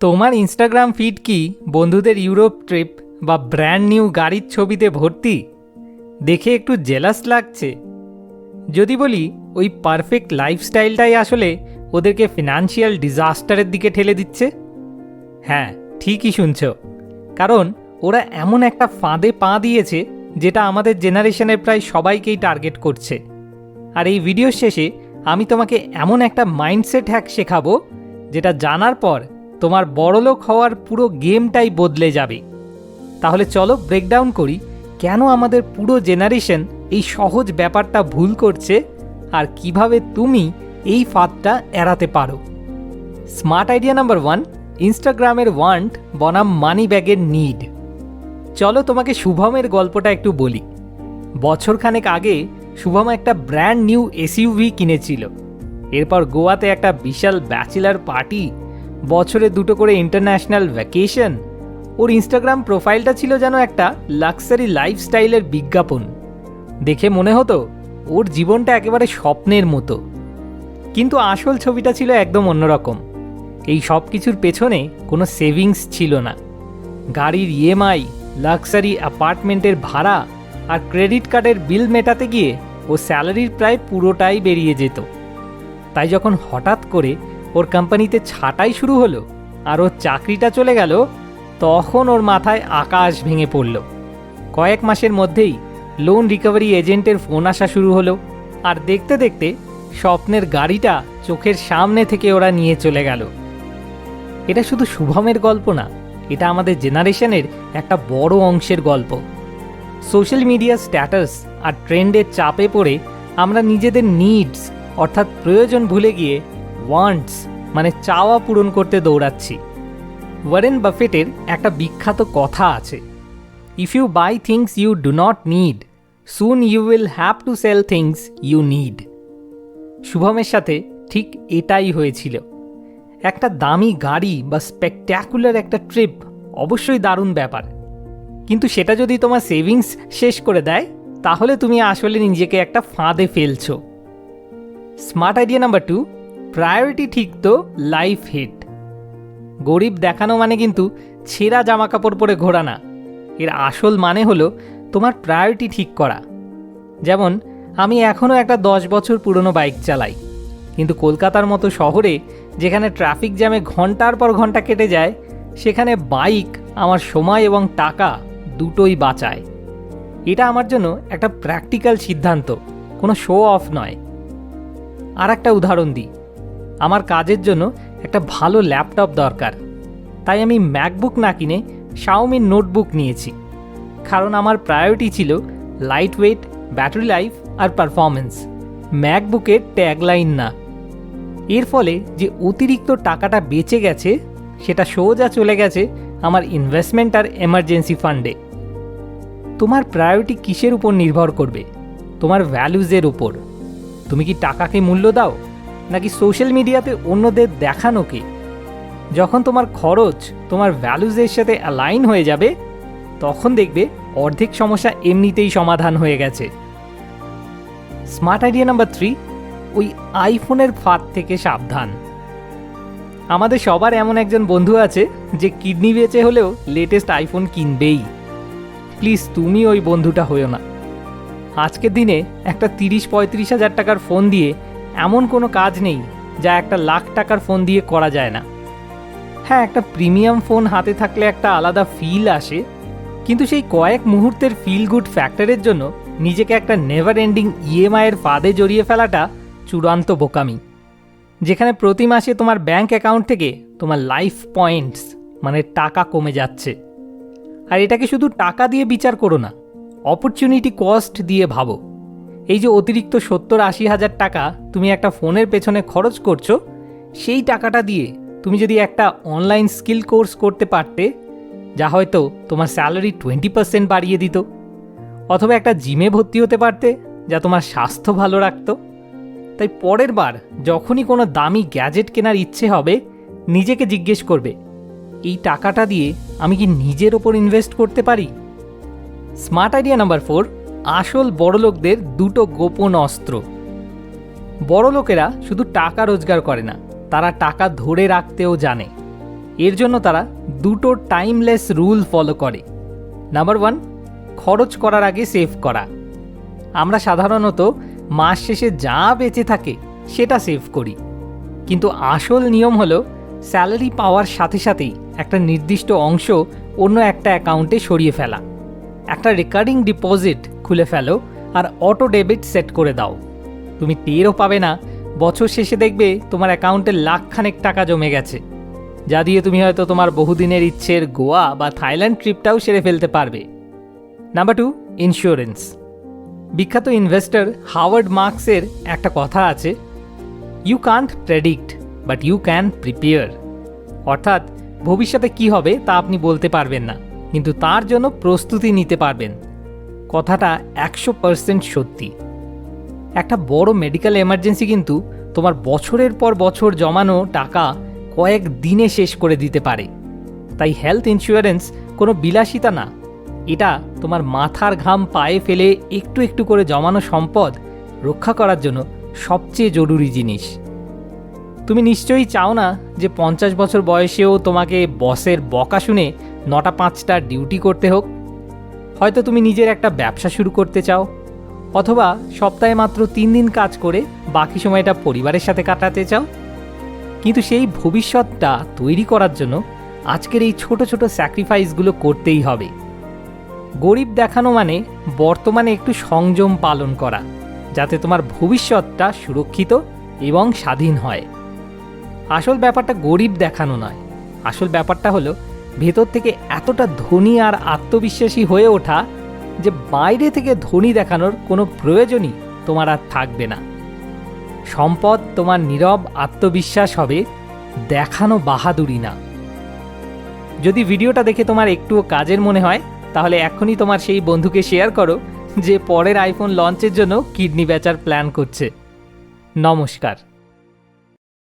তোমার Instagram feed কি বন্ধুদের ইউরোপ ট্রিপ বা ব্র্যান্ড নিউ গাড়ির ছবিতে ভর্তি? দেখে একটু জেলাস লাগছে। যদি বলি, ওই পারফেক্ট লাইফস্টাইলটাই আসলে ওদেরকে ফিনান্সিয়াল ডিজাস্টারের দিকে ঠেলে দিচ্ছে? হ্যাঁ ঠিকই শুনছ। কারণ ওরা এমন একটা ফাঁদে পা দিয়েছে, যেটা আমাদের জেনারেশনের প্রায় সবাইকেই টার্গেট করছে। আর এই ভিডিওর শেষে আমি তোমাকে এমন একটা মাইন্ডসেট হ্যাক শেখাবো, যেটা জানার পর তোমার বড়লোক হওয়ার পুরো গেমটাই বদলে যাবে। তাহলে চলো ব্রেকডাউন করি, কেন আমাদের পুরো জেনারেশন এই সহজ ব্যাপারটা ভুল করছে আর কীভাবে তুমি এই ফাঁদটা এড়াতে পারো? স্মার্ট আইডিয়া নাম্বার ওয়ান ইনস্টাগ্রামের ওয়ান্ট বনাম মানি ব্যাগের নিড চলো তোমাকে শুভমের গল্পটা একটু বলি। বছরখানেক আগে শুভম একটা ব্র্যান্ড নিউ এসইউভি কিনেছিল। এরপর গোয়াতে একটা বিশাল ব্যাচেলার পার্টি বছরে দুটো করে ইন্টারন্যাশনাল ভ্যাকেশন ওর ইনস্টাগ্রাম প্রোফাইলটা ছিল যেন একটা লাক্সারি লাইফস্টাইলের বিজ্ঞাপন। দেখে মনে হতো, ওর জীবনটা একেবারে স্বপ্নের মতো। কিন্তু আসল ছবিটা ছিল একদম অন্যরকম। এই সব কিছুর পেছনে কোনো সেভিংস ছিল না। গাড়ির ইএমআই লাক্সারি অ্যাপার্টমেন্টের ভাড়া আর ক্রেডিট কার্ডের বিল মেটাতে গিয়ে ও স্যালারির প্রায় পুরোটাই বেরিয়ে যেত। তাই যখন হঠাৎ করে ওর কোম্পানিতে ছাঁটাই শুরু হলো আর ওর চাকরিটা চলে গেল, তখন ওর মাথায় আকাশ ভেঙে পড়ল। কয়েক মাসের মধ্যেই লোন রিকভারি এজেন্টের ফোন আসা শুরু হলো আর দেখতে দেখতে স্বপ্নের গাড়িটা চোখের সামনে থেকে ওরা নিয়ে চলে গেল। এটা শুধু শুভমের গল্প না, এটা আমাদের জেনারেশনের একটা বড় অংশের গল্প। সোশ্যাল মিডিয়া স্ট্যাটাস আর ট্রেন্ডের চাপে পড়ে আমরা নিজেদের নিডস অর্থাৎ প্রয়োজন ভুলে গিয়ে ওয়ান্টস মানে চাওয়া পূরণ করতে দৌড়াচ্ছি। ওয়ারেন বাফেটের একটা বিখ্যাত কথা আছে। If you buy things you do not need soon you will have to sell things you need শুভমের সাথে ঠিক এটাই হয়েছিল। একটা দামি গাড়ি বা স্পেকট্যাকুলার একটা ট্রিপ অবশ্যই দারুণ ব্যাপার। কিন্তু সেটা যদি তোমার সেভিংস শেষ করে দেয়, তাহলে তুমি আসলে নিজেকে একটা ফাঁদে ফেলছো। Smart idea number two priority ঠিক তো লাইফ হিট গরিব দেখানো মানে কিন্তু ছেঁড়া জামা কাপড় পরে ঘোরা না। এর আসল মানে হলো তোমার প্রায়োরিটি ঠিক করা। যেমন, আমি এখনও একটা দশ বছর পুরনো বাইক চালাই। কিন্তু কলকাতার মতো শহরে যেখানে ট্রাফিক জ্যামে ঘণ্টার পর ঘণ্টা কেটে যায়, সেখানে বাইক আমার সময় এবং টাকা দুটোই বাঁচায়। এটা আমার জন্য একটা প্র্যাকটিক্যাল সিদ্ধান্ত, কোনো শো অফ নয়। আর একটা উদাহরণ দিই। আমার কাজের জন্য একটা ভালো ল্যাপটপ দরকার। তাই আমি ম্যাকবুক না কিনে শাওমির নোটবুক নিয়েছি। কারণ আমার প্রায়োরিটি ছিল লাইট ওয়েট ব্যাটারি লাইফ আর পারফরমেন্স ম্যাকবুকের ট্যাগলাইন না। এর ফলে যে অতিরিক্ত টাকাটা বেঁচে গেছে, সেটা সোজা চলে গেছে আমার ইনভেস্টমেন্ট আর এমার্জেন্সি ফান্ডে তোমার প্রায়োরিটি কিসের উপর নির্ভর করবে? তোমার ভ্যালুজের উপর। তুমি কি টাকাকে মূল্য দাও? নাকি সোশ্যাল মিডিয়াতে অন্যদের দেখানোকে যখন তোমার খরচ, তোমার ভ্যালুজের সাথে অ্যালাইন হয়ে যাবে, তখন দেখবে অর্ধেক সমস্যা এমনিতেই সমাধান হয়ে গেছে। স্মার্ট আইডিয়া নাম্বার থ্রি ওই আইফোনের ফাঁদ থেকে সাবধান। আমাদের সবার এমন একজন বন্ধু আছে, যে কিডনি বেচে হলেও লেটেস্ট আইফোন কিনবেই। প্লিজ তুমি ওই বন্ধুটা হয়েও না। আজকের দিনে একটা তিরিশ পঁয়ত্রিশ হাজার টাকার ফোন দিয়ে এমন কোনো কাজ নেই যা একটা লাখ টাকার ফোন দিয়ে করা যায় না। হ্যাঁ একটা প্রিমিয়াম ফোন হাতে থাকলে একটা আলাদা ফিল আসে, কিন্তু সেই কয়েক মুহূর্তের ফিল গুড ফ্যাক্টরের জন্য নিজেকে একটা নেভার এন্ডিং ইএমআইয়ের ফাঁদে জড়িয়ে ফেলাটা চূড়ান্ত বোকামি। যেখানে প্রতি মাসে তোমার ব্যাংক অ্যাকাউন্ট থেকে তোমার লাইফ পয়েন্টস মানে টাকা কমে যাচ্ছে। আর এটাকে শুধু টাকা দিয়ে বিচার করো না অপরচুনিটি কস্ট দিয়ে ভাবো। এই যে অতিরিক্ত সত্তর আশি হাজার টাকা তুমি একটা ফোনের পেছনে খরচ করছ, সেই টাকাটা দিয়ে তুমি যদি একটা অনলাইন স্কিল কোর্স করতে পারতে, যা হয়তো তোমার স্যালারি টোয়েন্টি পার্সেন্ট বাড়িয়ে দিত। অথবা একটা জিমে ভর্তি হতে পারতে, যা তোমার স্বাস্থ্য ভালো রাখতো। তাই পরের বার যখনই কোনো দামি গ্যাজেট কেনার ইচ্ছে হবে, নিজেকে জিজ্ঞেস করবে, এই টাকাটা দিয়ে আমি কি নিজের ওপর ইনভেস্ট করতে পারি? স্মার্ট আইডিয়া নাম্বার ফোর আসল বড়লোকদের দুটো গোপন অস্ত্র। বড়লোকেরা শুধু টাকা রোজগার করে না, তারা টাকা ধরে রাখতেও জানে। এর জন্য তারা দুটো টাইমলেস রুল ফলো করে। নাম্বার ওয়ান, খরচ করার আগে সেভ করা। আমরা সাধারণত মাস শেষে যা বেঁচে থাকে সেটা সেভ করি। কিন্তু আসল নিয়ম হলো স্যালারি পাওয়ার সাথে সাথেই একটা নির্দিষ্ট অংশ অন্য একটা অ্যাকাউন্টে সরিয়ে ফেলা। একটা রেকারিং ডিপোজিট খুলে ফেলো আর অটো ডেবিট সেট করে দাও। তুমি টেরও পাবে না। বছর শেষে দেখবে তোমার অ্যাকাউন্টে লাখখানেক টাকা জমে গেছে। যা দিয়ে তুমি হয়তো তোমার বহুদিনের ইচ্ছের গোয়া বা থাইল্যান্ড ট্রিপটাও সেরে ফেলতে পারবে। Number two, insurance. বিখ্যাত ইনভেস্টর হাওয়ার্ড মার্কসের একটা কথা আছে you can't predict but you can prepare অর্থাৎ ভবিষ্যতে কি হবে তা আপনি বলতে পারবেন না, কিন্তু তার জন্য প্রস্তুতি নিতে পারবেন। কথাটা একশো পার্সেন্ট সত্যি। একটা বড় মেডিকেল এমার্জেন্সি কিন্তু তোমার বছরের পর বছর জমানো টাকা কয়েক দিনে শেষ করে দিতে পারে। তাই হেলথ ইন্স্যুরেন্স কোনো বিলাসিতা না। এটা তোমার মাথার ঘাম পায়ে ফেলে একটু একটু করে জমানো সম্পদ রক্ষা করার জন্য সবচেয়ে জরুরি জিনিস। তুমি নিশ্চয়ই চাও না যে পঞ্চাশ বছর বয়সেও তোমাকে বসের বকা শুনে নটা পাঁচটা ডিউটি করতে হোক। হয়তো তুমি নিজের একটা ব্যবসা শুরু করতে চাও, অথবা সপ্তাহে মাত্র তিন দিন কাজ করে বাকি সময়টা পরিবারের সাথে কাটাতে চাও। কিন্তু সেই ভবিষ্যৎটা তৈরি করার জন্য আজকের এই ছোট ছোট স্যাক্রিফাইসগুলো করতেই হবে। গরিব দেখানো মানে বর্তমানে একটু সংযম পালন করা, যাতে তোমার ভবিষ্যৎটা সুরক্ষিত এবং স্বাধীন হয়। আসল ব্যাপারটা গরিব দেখানো নয়। আসল ব্যাপারটা হলো ভেতর থেকে এতটা ধনী আর আত্মবিশ্বাসী হয়ে ওঠা যে বাইরে থেকে ধনী দেখানোর কোনো প্রয়োজনই তোমার আর থাকবে না। সম্পদ তোমার নীরব আত্মবিশ্বাস হবে, দেখানো বাহাদুরি না। যদি ভিডিওটা দেখে তোমার একটুও কাজের মনে হয়, তাহলে এখনই তোমার সেই বন্ধুকে শেয়ার করো, যে পরের আইফোন লঞ্চের জন্য কিডনি বেচার প্ল্যান করছে। নমস্কার।